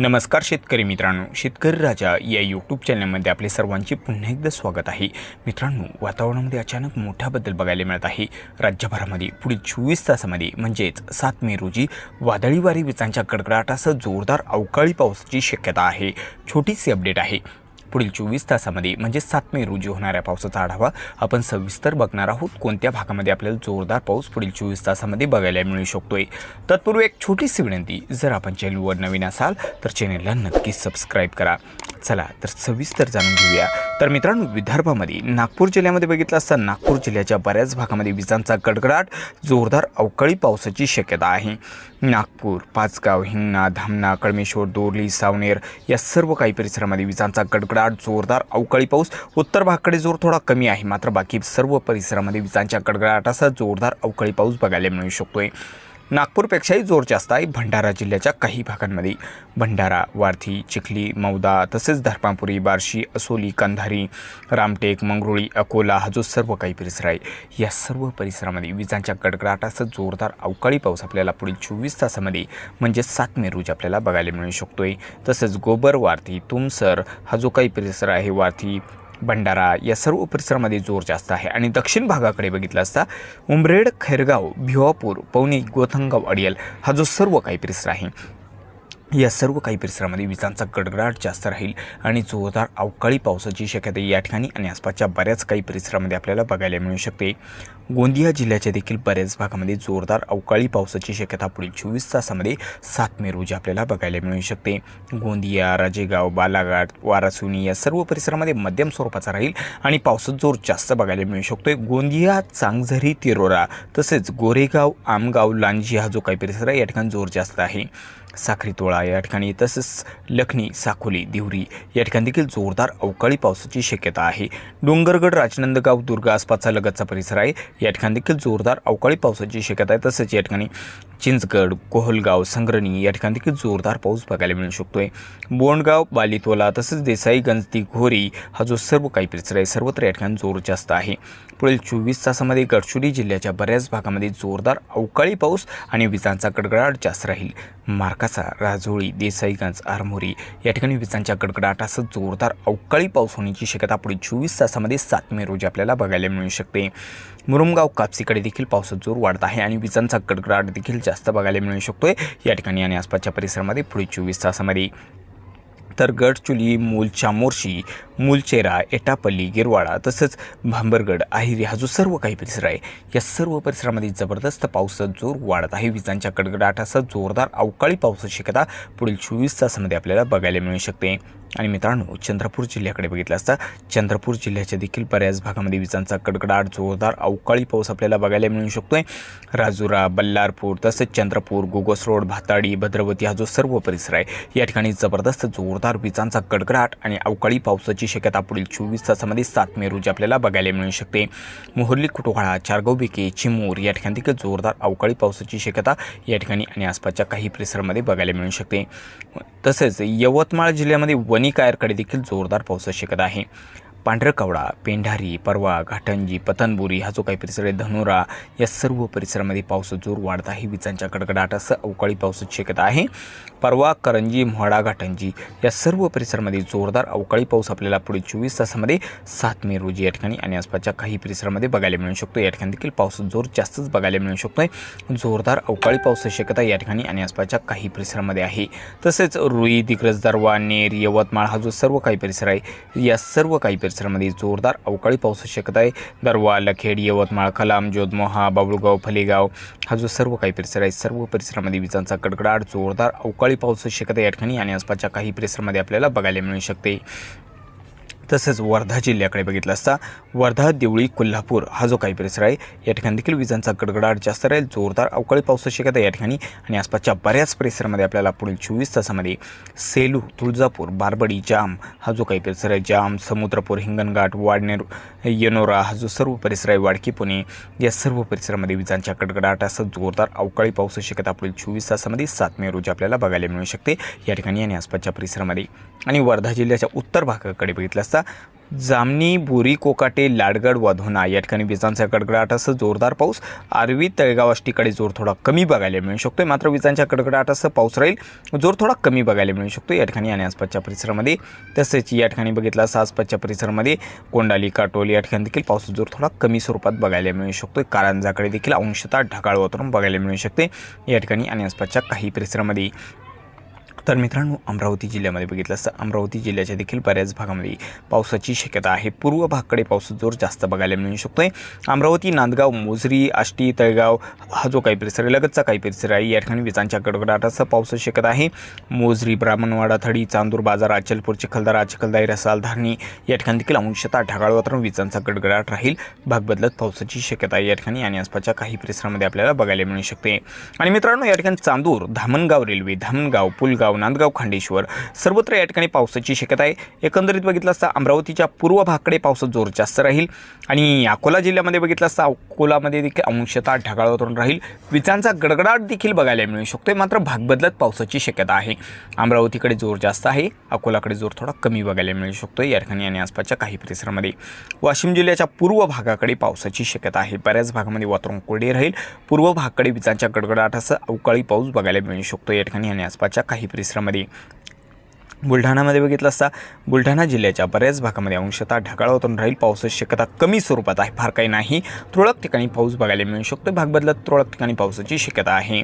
नमस्कार शेतकरी मित्रांनो शेतकरी राजा या यूट्यूब चॅनलमध्ये आपले सर्वांचे पुन्हा एकदा स्वागत आहे. मित्रांनो वातावरणामध्ये अचानक मोठा बदल बघायला मिळत आहे. राज्यभरामध्ये पुढील चोवीस तासामध्ये म्हणजेच सात मे रोजी वादळी वारी विजांच्या कडकडाटासह जोरदार अवकाळी पावसाची शक्यता आहे. छोटीशी अपडेट आहे. पुढील चोवीस तासामध्ये म्हणजे सात मे रोजी होणाऱ्या पावसाचा आढावा आपण सविस्तर बघणार आहोत. कोणत्या भागामध्ये आपल्याला जोरदार पाऊस पुढील चोवीस तासामध्ये बघायला मिळू शकतोय? तत्पूर्वी एक छोटीशी विनंती जर आपण चॅनलवर नवीन असाल तर चॅनलला नक्कीच सबस्क्राईब करा. चला तर सविस्तर जाणून घेऊया. तर मित्रांनो विदर्भामध्ये नागपूर जिल्ह्यामध्ये बघितलं असता नागपूर जिल्ह्याच्या बऱ्याच भागामध्ये विजांचा गडगडाट जोरदार अवकाळी पावसाची शक्यता आहे. नागपूर पाचगाव हिंगणा धामणा कळमेश्वर दोरली सावनेर या सर्व काही परिसरामध्ये विजांचा गडगडाट जोरदार अवकाळी पाऊस उत्तर भागाकडे जोर थोडा कमी आहे. मात्र बाकी सर्व परिसरामध्ये विजांच्या गडगडाटासह जोरदार अवकाळी पाऊस बघायला मिळू शकतोय. नागपूरपेक्षाही जोर जास्त आहे भंडारा जिल्ह्याच्या काही भागांमध्ये. भंडारा वारथी चिखली मौदा तसेच धर्मापुरी बार्शी असोली कंधारी रामटेक मंगरुळी अकोला हा जो सर्व काही परिसर आहे या सर्व परिसरामध्ये विजांच्या गडगडाटासह जोरदार अवकाळी पाऊस आपल्याला पुढील चोवीस तासामध्ये म्हणजे सात मे रोजी आपल्याला बघायला मिळू शकतोय. तसंच गोबर वारथी तुमसर हा जो काही परिसर आहे वारथी भंडारा या सर्व परिसरामध्ये जोर जास्त आहे. आणि दक्षिण भागाकडे बघितलं असता उमरेड खैरगाव भिवापूर पवनी गोथंगाव अडियल हा जो सर्व काही परिसर आहे. या सर्व काही परिसरामध्ये विजांचा गडगडाट जास्त राहील आणि जोरदार अवकाळी पावसाची शक्यता या ठिकाणी आणि आसपासच्या बऱ्याच काही परिसरामध्ये आपल्याला बघायला मिळू शकते. गोंदिया जिल्ह्याच्या देखील बऱ्याच भागामध्ये जोरदार अवकाळी पावसाची शक्यता पुढील चोवीस तासामध्ये सात मे रोजी आपल्याला बघायला मिळू शकते. गोंदिया राजेगाव बालाघाट वारासुनी या सर्व परिसरामध्ये मध्यम स्वरूपाचा राहील आणि पावसात जोर जास्त बघायला मिळू शकतोय. गोंदिया चांगझरी तिरोरा तसेच गोरेगाव आमगाव लांजी हा जो काही परिसर आहे या ठिकाणी जोर जास्त आहे. साखरी तोळा या ठिकाणी तसेच लखनी साखोली दिवरी या ठिकाणी देखील जोरदार अवकाळी पावसाची शक्यता आहे. डोंगरगड राजनंदगाव दुर्गा आसपासचा लगतचा परिसर आहे. या ठिकाणी देखील जोरदार अवकाळी पावसाची शक्यता आहे. तसेच या ठिकाणी चिंचगड कोहलगाव संग्रणी या ठिकाणी देखील जोरदार पाऊस बघायला मिळू शकतोय. बोंडगाव बालितोला तसेच देसाईगंज घोरी हा जो सर्व काही परिसर आहे सर्वत्र या ठिकाणी जोर जास्त आहे. पुढील चोवीस तासामध्ये गडचिरोली जिल्ह्याच्या बऱ्याच भागामध्ये जोरदार अवकाळी पाऊस आणि विजांचा गडगडाट जास्त राहील. मार्का मार्काचा राजोळी देसाईगंज आरमोरी या ठिकाणी विजांच्या गडगडाटासह जोरदार अवकाळी पाऊस होण्याची शक्यता पुढील चोवीस तासामध्ये सात मे रोजी आपल्याला बघायला मिळू शकते. मुरुमगाव कापसीकडे देखील पावसाचा जोर वाढत आहे आणि विजांचा गडगडाट देखील जास्त बघायला मिळू शकतोय. या ठिकाणी आणि आसपासच्या परिसरामध्ये पुढील चोवीस तासामध्ये. तर गडचुली मूल मोर्शी मूलचेरा एटापल्ली गिरवाडा तसंच भांबरगड आहिरी हा जो सर्व काही परिसर आहे या सर्व परिसरामध्ये जबरदस्त पावसाचा जोर वाढत आहे. विजांच्या कडकडाटासह जोरदार अवकाळी पावसाची शक्यता पुढील चोवीस तासामध्ये आपल्याला बघायला मिळू शकते. आणि मित्रांनो चंद्रपूर जिल्ह्याकडे बघितलं असता चंद्रपूर जिल्ह्याच्या देखील बऱ्याच भागामध्ये विजांचा कडकडाट जोरदार अवकाळी पाऊस आपल्याला बघायला मिळू शकतोय. राजुरा बल्लारपूर तसेच चंद्रपूर गोगोस रोड भाताडी भद्रवती हा जो सर्व परिसर आहे या ठिकाणी जबरदस्त जोरदार विजांचा कडकडाट आणि अवकाळी पावसाची शक्यता पुढील चोवीस तासामध्ये सात मे रोजी आपल्याला बघायला मिळू शकते. मोहर्ली कुटोहाळा चारगाव बेके चिमूर या ठिकाणी देखील जोरदार अवकाळी पावसाची शक्यता या ठिकाणी आणि आसपासच्या काही परिसरामध्ये बघायला मिळू शकते. तसेच यवतमाळ जिल्ह्यामध्ये वणी कायरकडे देखील जोरदार पावसाची शक्यता आहे. पांढरकवडा पेंढारी परवा घाटंजी पतनबुरी हा जो काही परिसर आहे धनुरा या सर्व परिसरामध्ये पाऊस जोर वाढत आहे. विजांच्या कडकडाटासह अवकाळी पावसाची शक्यता आहे. परवा करंजी म्हाडा घाटंजी या सर्व परिसरामध्ये जोरदार अवकाळी पाऊस आपल्याला पुढील चोवीस तासामध्ये सात मे रोजी या ठिकाणी आणि आसपासच्या काही परिसरामध्ये बघायला मिळू शकतो. या ठिकाणी देखील पाऊस जोर जास्तच बघायला मिळू शकतो जोरदार अवकाळी पावसाची शक्यता या ठिकाणी आणि आसपासच्या काही परिसरामध्ये आहे. तसेच रुई दिग्रज दरवा नेर यवतमाळ हा जो सर्व काही परिसर आहे या सर्व काही परिसरामध्ये जोरदार अवकाळी पावसाची शक्यता आहे. दरवा लखेड यवतमाळ कलाम जोधमोहा बाबुळगाव फलेगाव हा जो सर्व काही परिसर आहे सर्व परिसरामध्ये विजांचा कडकडाट जोरदार अवकाळी पावसाची शक्यता या ठिकाणी आणि आसपासच्या काही परिसरामध्ये आपल्याला बघायला मिळू शकते. तसंच वर्धा जिल्ह्याकडे बघितलं असता वर्धा देवळी कोल्हापूर हा जो काही परिसर आहे या ठिकाणी देखील विजांचा गडगडाट जास्त राहील जोरदार अवकाळी पावसाची शक्यता या ठिकाणी. आणि आसपासच्या बऱ्याच परिसरामध्ये आपल्याला पुढील चोवीस तासामध्ये सेलू तुळजापूर बारबडी जाम हा जो काही परिसर आहे जाम समुद्रपूर हिंगणघाट वाडनेर यनोरा हा जो सर्व परिसर आहे वाडकी पुणे या सर्व परिसरामध्ये विजांच्या कडकडाटासह जोरदार अवकाळी पावसाची शक्यता पुढील चोवीस तासामध्ये सात मे रोजी आपल्याला बघायला मिळू शकते या ठिकाणी आणि आसपासच्या परिसरामध्ये. आणि वर्धा जिल्ह्याच्या उत्तर भागाकडे बघितलं असता असता जामनी बोरी कोकाटे लाडगड वाधोना या ठिकाणी विजांचा कडकडाटासह जोरदार पाऊस. आरवी तळेगाव आष्टीकडे जोर थोडा कमी बघायला मिळू शकतो मात्र विजांच्या कडकडाटासह पाऊस राहील जोर थोडा कमी बघायला मिळू शकतो या ठिकाणी आणि आसपासच्या परिसरामध्ये तसेच या ठिकाणी बघितलं असं आसपासच्या परिसरामध्ये कोंडाली काटोल या ठिकाणी देखील पाऊस जोर थोडा कमी स्वरूपात बघायला मिळू शकतो कारंजाकडे देखील अंशतः ढगाळ वातावरण बघायला मिळू शकते. या ठिकाणी आणि आसपासच्या काही परिसरामध्ये तर मित्रांनो अमरावती जिल्ह्यामध्ये बघितलं असतं अमरावती जिल्ह्याच्या देखील बऱ्याच भागामध्ये पावसाची शक्यता आहे. पूर्व भागकडे पावसाचा जोर जास्त बघायला मिळू शकतो आहे अमरावती नांदगाव मोजरी आष्टी तळगाव हा जो काही परिसर आहे लगतचा काही परिसर आहे या ठिकाणी विजांच्या गडगडाटासह पावसाची शक्यता आहे. मोजरी ब्राह्मणवाडा थडी चांदूर बाजार अचलपूर चिखलदारा चिखलदारी रसाल धारणी या ठिकाणी देखील अंशतः ढगाळ वातावरण विजांचा गडगडाट राहील. भाग बदलत पावसाची शक्यता आहे या ठिकाणी आणि आसपासच्या काही परिसरामध्ये आपल्याला बघायला मिळू शकते. आणि मित्रांनो या ठिकाणी चांदूर धामणगाव रेल्वे धामणगाव पुलगाव नांदगाव खांडेश्वर. सर्वत्र या ठिकाणी पावसाची शक्यता आहे. एकंदरीत बघितलं असता अमरावतीच्या पूर्व भागकडे पावसाचा जोर जास्त राहील आणि अकोला जिल्ह्यामध्ये बघितलं असता अकोलामध्ये देखील अंशतः ढगाळ वातावरण राहील. विजांचा गडगडाट देखील बघायला मिळू शकतोय. मात्र भाग बदलत पावसाची शक्यता आहे. अमरावतीकडे जोर जास्त आहे. अकोलाकडे जोर थोडा कमी बघायला मिळू शकतोय. या ठिकाणी आणि आसपासच्या काही परिसरामध्ये. वाशिम जिल्ह्याच्या पूर्व भागाकडे पावसाची शक्यता आहे. बऱ्याच भागामध्ये वातावरण कोरडे राहील. पूर्व भागाकडे विजांच्या गडगडाटासह अवकाळी पाऊस बघायला मिळू शकतो या ठिकाणी आणि आसपासच्या काही परिसर परिसरामध्ये. बुलढाणामध्ये बघितलं असता बुलढाणा जिल्ह्याच्या बऱ्याच भागामध्ये अंशतः ढगाळ होतून राहील पावसाची शक्यता कमी स्वरूपात आहे. फार काही नाही. तुरळक ठिकाणी पाऊस बघायला मिळू शकतो. भाग बदलत तुरळक ठिकाणी पावसाची शक्यता आहे.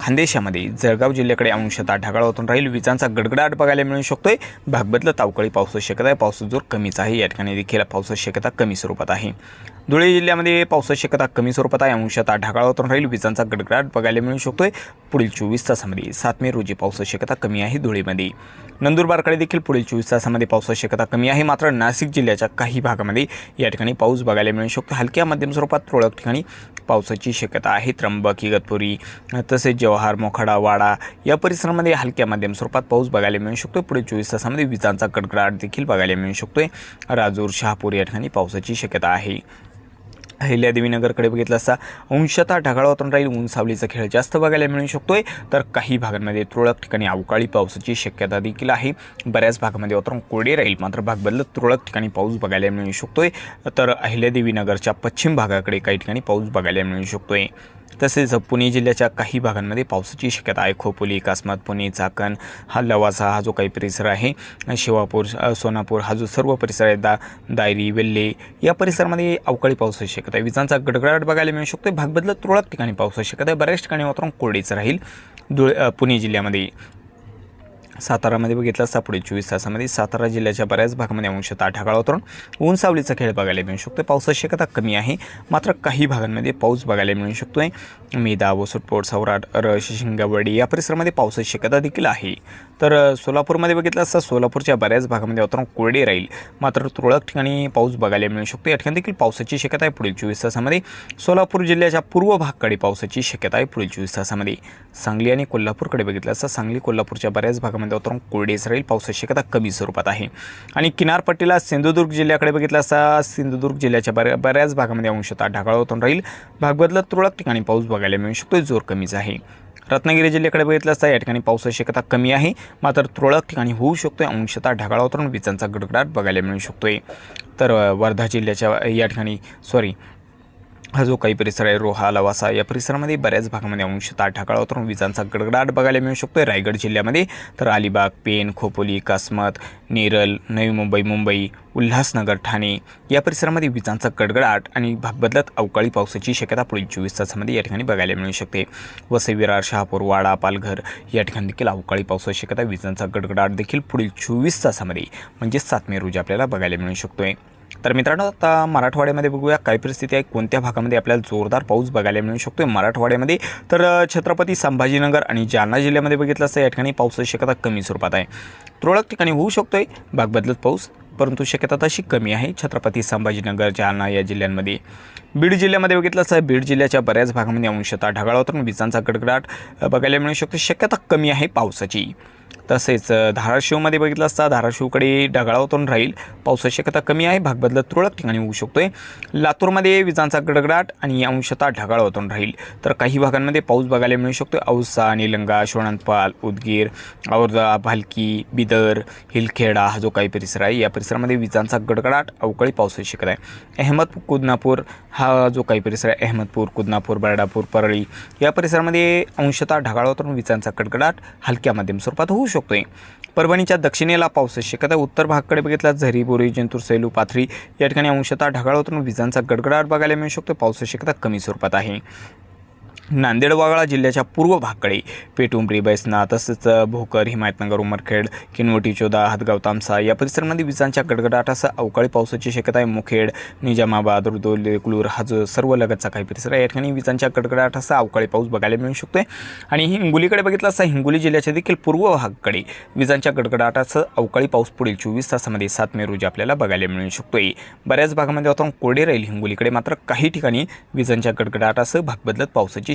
खानदेशामध्ये जळगाव जिल्ह्याकडे अंशतः ढगाळ होतून राहील. विजांचा गडगडाट बघायला मिळू शकतोय. भाग बदलत अवकाळी पावसाची शक्यता आहे. पावसाचा जोर कमीच आहे. या ठिकाणी देखील पावसाची शक्यता कमी स्वरूपात आहे. धुळे जिल्ह्यामध्ये पावसाची शक्यता कमी स्वरूपात आहे. अंशतः ढगाळ वातावरण राहील. विजांचा गडगडाट बघायला मिळू शकतोय. पुढील चोवीस तासामध्ये सात मे रोजी पावसाची शक्यता कमी आहे धुळेमध्ये. नंदुरबारकडे देखील पुढील चोवीस तासामध्ये पावसाची शक्यता कमी आहे. मात्र नाशिक जिल्ह्याच्या काही भागामध्ये या ठिकाणी पाऊस बघायला मिळू शकतो. हलक्या मध्यम स्वरूपात तुरळक ठिकाणी पावसाची शक्यता आहे. त्र्यंबक इगतपुरी तसेच जवाहर मोखाडा वाडा या परिसरामध्ये हलक्या मध्यम स्वरूपात पाऊस बघायला मिळू शकतो पुढील चोवीस तासामध्ये विजांचा गडगडाट देखील बघायला मिळू शकतोय. राजूर शहापूर या ठिकाणी पावसाची शक्यता आहे. अहिल्यादेवीनगरकडे बघितलं असता अंशतः ढगाळ वातावरण राहील ऊन सावलीचा खेळ जास्त बघायला मिळू शकतोय. तर काही भागांमध्ये तुरळक ठिकाणी अवकाळी पावसाची शक्यता देखील आहे. बऱ्याच भागामध्ये वातावरण कोरडे राहील मात्र भाग बदलत तुरळक ठिकाणी पाऊस बघायला मिळू शकतोय. तर अहिल्यादेवीनगरच्या पश्चिम भागाकडे काही ठिकाणी पाऊस बघायला मिळू शकतोय. तसेच पुणे जिल्ह्याच्या काही भागांमध्ये पावसाची शक्यता आहे. खोपोली कासमात पुणे चाकण हा लवासा हा जो काही परिसर आहे शिवापूर सोनापूर हा जो सर्व परिसर आहे दा दायरी वेल्ले या परिसरामध्ये अवकाळी पावसाची शक्यता आहे. विजांचा गडगडाट बघायला मिळू शकतो भाग बदलत तुरळक ठिकाणी पावसाची शक्यता आहे. बऱ्याच ठिकाणी वातावरण कोरडीचं राहील. धुळे पुणे जिल्ह्यामध्ये सातारामध्ये बघितलं असता पुढे चोवीस तासामध्ये सातारा जिल्ह्याच्या बऱ्याच भागामध्ये अंशतः ढगाळ वातावरण ऊन सावलीचा खेळ बघायला मिळू शकतो पावसाची शक्यता कमी आहे. मात्र काही भागांमध्ये पाऊस बघायला मिळू शकतो आहे मेदा वसुटपोट सौराट रश शिंगावडी या परिसरामध्ये पावसाची शक्यता देखील आहे. तर सोलापूरमध्ये बघितलं असता सोलापूरच्या बऱ्याच भागामध्ये वातावरण कोरडे राहील. मात्र तुरळक ठिकाणी पाऊस बघायला मिळू शकतो या ठिकाणी देखील पावसाची शक्यता आहे. पुढील चोवीस तासामध्ये सोलापूर जिल्ह्याच्या पूर्व भागकडे पावसाची शक्यता आहे. पुढील चोवीस तासामध्ये सांगली आणि कोल्हापूरकडे बघितलं असता सांगली कोल्हापूरच्या बऱ्याच भागामध्ये वातावरण कोरडेच राहील पावसाची शक्यता कमी स्वरूपात आहे. आणि किनारपट्टीला सिंधुदुर्ग जिल्ह्याकडे बघितलं असता सिंधुदुर्ग जिल्ह्याच्या बऱ्या बऱ्याच भागामध्ये अंशतः ढगाळ होतून राहील. भाग बदलत तुरळक ठिकाणी पाऊस बघायला मिळू शकतो जोर कमीच आहे. रत्नागिरी जिल्ह्याकडे बघितलं असता या ठिकाणी पावसाची शक्यता कमी आहे. मात्र तुरळक ठिकाणी होऊ शकतो अंशतः ढगाळ वातावरण विजांचा गडगडाट बघायला मिळू शकतोय. तर वर्धा जिल्ह्याच्या या ठिकाणी सॉरी हा जो काही परिसर आहे रोहा लवासा या परिसरामध्ये बऱ्याच भागामध्ये अंशतः ठाकळा उतरून विजांचा गडगडाट बघायला मिळू शकतो रायगड जिल्ह्यामध्ये तर अलिबाग पेन खोपोली कासमत नेरल नवी मुंबई मुंबई उल्हासनगर ठाणे या परिसरामध्ये विजांचा गडगडाट आणि भाग बदलत अवकाळी पावसाची शक्यता पुढील चोवीस तासामध्ये या ठिकाणी बघायला मिळू शकते. वसई विरार शहापूर वाडा पालघर या ठिकाणी देखील अवकाळी पावसाची शक्यता विजांचा गडगडाट देखील पुढील चोवीस तासामध्ये म्हणजे सात मे रोजी आपल्याला बघायला मिळू शकतो आहे तर मित्रांनो आता मराठवाड्यामध्ये बघूया काय परिस्थिती आहे कोणत्या भागामध्ये आपल्याला जोरदार पाऊस बघायला मिळू शकतो मराठवाड्यामध्ये. तर छत्रपती संभाजीनगर आणि जालना जिल्ह्यामध्ये बघितलं असतं या ठिकाणी पावसाची शक्यता कमी स्वरूपात आहे. तुरळक ठिकाणी होऊ शकतोय भाग बदलत पाऊस परंतु शक्यता तशी कमी आहे छत्रपती संभाजीनगर जालना या जिल्ह्यांमध्ये. बीड जिल्ह्यामध्ये बघितलं असं बीड जिल्ह्याच्या बऱ्याच भागामध्ये अंशतः ढगाळ होतं विजांचा गडगडाट बघायला मिळू शकतो शक्यता कमी आहे पावसाची. तसेच धाराशिवमध्ये बघितलं असता धाराशिवकडे ढगाळावतून राहील. पावसाची शक्यता कमी आहे. भाग बदलत तुरळक ठिकाणी होऊ शकतोय. लातूरमध्ये विजांचा गडगडाट आणि अंशतः ढगाळावतून राहील. तर काही भागांमध्ये पाऊस बघायला मिळू शकतो औसा निलंगा शिवणांतपाल उदगीर औरदा भालकी बिदर हिलखेडा हा जो काही परिसर आहे या परिसरामध्ये विजांचा गडगडाट अवकाळी पावसाची शक्यता आहे. अहमद कुदनापूर हा जो काही परिसर आहे अहमदपूर कुदनापूर बर्डापूर परळी या परिसरामध्ये अंशतः ढगाळावतून विजांचा गडगडाट हलक्या माध्यम स्वरूपात होऊ शकतोय. परभणीच्या दक्षिणेला पावसाची शक्यता उत्तर भागाकडे बघितला झरी बोरी जंतूर सैलू पाथरी या ठिकाणी अंशतः ढगाळ होतून विजांचा गडगडाट बघायला मिळू शकतो पावसाची शक्यता कमी स्वरूपात आहे. नांदेड वागळा जिल्ह्याच्या पूर्व भागकडे पेटुंबरी बैसना तसेच भोकर हिमायतनगर उमरखेड किनवटी चोदा हदगाव तामसा या परिसरामध्ये विजांच्या गडगडाटासह अवकाळी पावसाची शक्यता आहे. मुखेड निजामाबाद रुदोल कुलूर हा जो सर्व लगतचा काही परिसर आहे या ठिकाणी विजांच्या गडगडाटासह अवकाळी पाऊस बघायला मिळू शकतोय. आणि हिंगोलीकडे बघितलं असता हिंगोली जिल्ह्याच्या देखील पूर्व भागकडे विजांच्या गडगडाटासह अवकाळी पाऊस पुढील चोवीस तासामध्ये सात मे रोजी आपल्याला बघायला मिळू शकतोय. बऱ्याच भागामध्ये वातावरण कोरडे राहील हिंगोलीकडे मात्र काही ठिकाणी विजांच्या गडगडाटासह भाग बदलत पावसाची